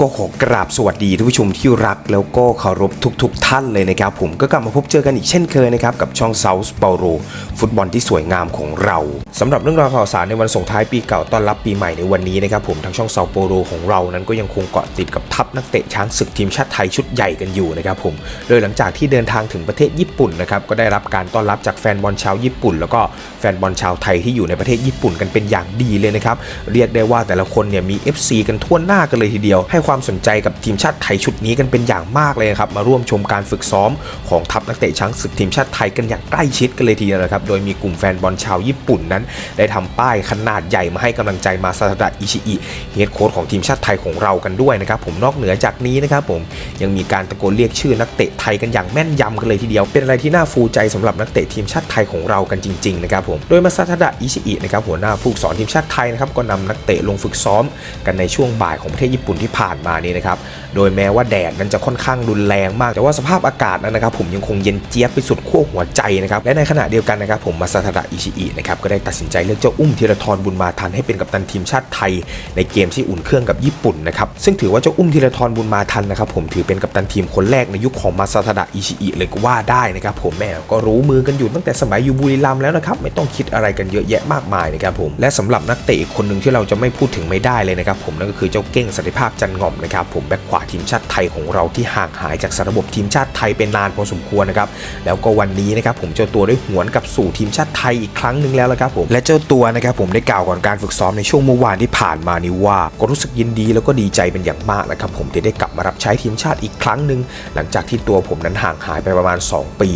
ก็ขอกราบสวัสดีท่านผู้ชมที่รักแล้วก็เคารพทุกๆทท่านเลยนะครับ ผมก็กลับมาพบเจอกันอีกเช่นเคยนะครับ กับช่อง South p a u l o ฟุตบอลที่สวยงามของเราสำหรับเรื่องราวข่าวสารในวันส่งท้ายปีเก่าต้อนรับปีใหม่ในวันนี้นะครับผมทางช่อง South p a u l o ของเรานั้นก็ยังคงเกาะติดกับทัพนักเตะช้างศึกทีมชาติไทยชุดใหญ่กันอยู่นะครับผมโดยหลังจากที่เดินทางถึงประเทศญี่ปุ่นนะครับก็ได้รับการต้อนรับจากแฟนบอลชาวญี่ปุ่น แล้วก็แฟนบอลชาวไทยที่อยู่ในประเทศญี่ปุ่นกันเป็นอย่างดีเลยนะครับเรียกได้ว่าแต่ละคนเนี่ยมี FC กันทั่วหน้ากันเลยทีเดียวให้ความสนใจกับทีมชาติไทยชุดนี้กันเป็นอย่างมากเลยครับมาร่วมชมการฝึกซ้อมของทัพนักเตะช้างศึกทีมชาติไทยกันอย่างใกล้ชิดกันเลยทีเดียวนะครับโดยมีกลุ่มแฟนบอลชาวญี่ปุ่นนั้น ได้ทำป้ายขนาดใหญ่มาให้กำลังใจมาซาดะอิชิอิเฮดโค้ชของทีมชาติไทยของเรากันด้วยนะครับผมนอกเหนือจากนี้นะครับผมยังมีการตะโกนเรียกชื่อนักเตะไทยกันอย่างแม่นยำกันเลยทีเดียว เป็นอะไรที่น่าฟูใจสำหรับนักเตะทีมชาติไทยของเรากันจริงๆนะครับผมโดยมาซาดะอิชิอินะครับหัวหน้าผู้สอนทีมชาติไทยนะครับก็นำนักเตะลงฝึกซ้อมกันในช่วงบ่ายของประเทศญี่ปุ่นที่ผ่านมานี้นะครับ โดยแม้ว่าแดดนั้นจะค่อนข้างรุนแรงมาก แต่ว่าสภาพอากาศนั้นนะครับ ผมยังคงเย็นเจี๊ยบไปสุดขั้วหัวใจนะครับ และในขณะเดียวกันนะครับ ผมมาซาทาดะอิชิอินะครับ ก็ได้ตัดสินใจเลือกเจ้าอุ้มธีรทรบุญมาทันให้เป็นกัปตันทีมชาติไทย ในเกมที่อุ่นเครื่องกับญี่ปุ่นนะครับ ซึ่งถือว่าเจ้าอุ้มธีรทรบุญมาทันนะครับ ผมถือเป็นกัปตันทีมคนแรกในยุคของมาซาทาดะอิชิอิเลยก็ว่าได้นะครับผมแม่ก็รู้มือกันอยู่ตั้งแต่สมัยอยู่บุรีรัมย์แล้วนะครับไม่ต้องคิดอะไรกันเยอะแยะมากมายนะครับผมและสำหรับนักเตะอีกคนหนึ่งที่เราจะไม่พูดถึงไม่ได้เลยนะครับผมนั่นก็คือเจ้าเก้งสันติภาพจันงอมนะครับผมแบ็คขวาทีมชาติไทยของเราที่ห่างหายจากสารบบทีมชาติไทยเป็นนานพอสมควรนะครับแล้วก็วันนี้นะครับผมเจ้าตัวได้หวนกลับสู่ทีมชาติไทยอีกครั้งหนึ่งแล้วละครับผมและเจ้าตัวนะครับผมได้กล่าวก่อนการฝึกซ้อมในช่วงเมื่อวานที่ผ่านมานี้ว่า ก็รู้สึกยินดีแล้วก็ดีใจเป็นอย่างมากนะครับผมที่ได้กลับมารับใช้ทีมชาติอีกครั้งหนึ่งหลังจากที่ตัวผมนั้นห่างหายไปประมาณ 2 ปี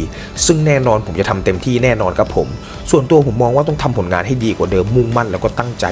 ซึ่งแน่นอนผมจะทำเต็มที่แน่นอนครับผม ส่วนตัวผมมองว่าต้องทำผลงานให้ดีกว่าเดิมมุ่งมั่นแล้วก็ตั้งใจ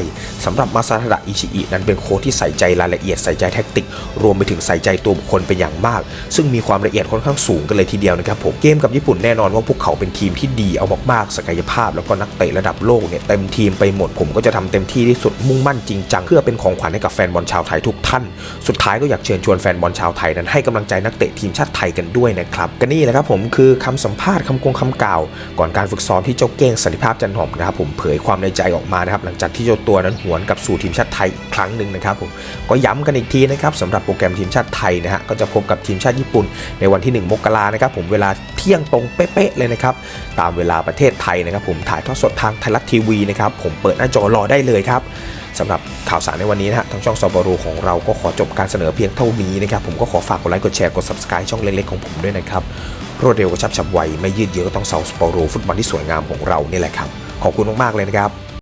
สำหรับมาซาทาดะอิชิอินั้นเป็นโค้ชที่ใส่ใจรายละเอียดใส่ใจแท็กติก รวมไปถึงใส่ใจตัวบุคคลเป็นอย่างมาก ซึ่งมีความละเอียดค่อนข้างสูงกันเลยทีเดียวนะครับผมเกมกับญี่ปุ่นแน่นอนว่าพวกเขาเป็นทีมที่ดีเอามากๆศักยภาพ แล้วก็นักเตะระดับโลกเนี่ยเต็มทีมไปหมดผมก็จะทำเต็มที่ที่สุดมุ่งมั่นจริงจังเพื่อเป็นของขวัญให้กับแฟนบอลชาวไทยทุกท่าน สุดท้ายก็อยากเชิญชวนแฟนบอลชาวไทยนั้นให้กำลังใจนักเตะทีมชาติไทยกันด้วยนะครับก็นี่แหละครับผมคือคำสัมภาษณ์คำกงคำกล่าว ก่อนการฝึกซ้อมที่เจ้าเก้งสันติภาพจันหอมนะครับผมเผยความในใจออกมานะครับหลังจากที่เจ้าตัวนั้นหวนกับสู่ทีมชาติไทยอีกครั้งหนึ่งนะครับผมก็ย้ำกันอีกทีนะครับสำหรับโปรแกรมทีมชาติไทยนะฮะก็จะพบกับทีมชาติญี่ปุ่น ในวันที่ 1 มกรานะครับผมเวลาเที่ยงตรงเป๊ะๆเลยนะครับตามเวลาประเทศไทยนะครับผมถ่ายทอดสดทางไทยรัฐทีวีนะครับผมเปิดหน้าจอรอได้เลยครับ สำหรับข่าวสารในวันนี้นะฮะทางช่องซอบรูของเราก็ขอจบการเสนอเพียงเท่านี้นะครับผมก็ขอฝากกดไลค์กดแชร์กด subscribe ช่องเล็กๆของผมด้วยนะครับรวดเร็วกระชับฉับไวไม่ยืดเยื้อก็ต้องเซาสปอรูฟุตบอลที่สวยงามของเรานี่แหละครับขอบคุณมากๆเลยนะครับ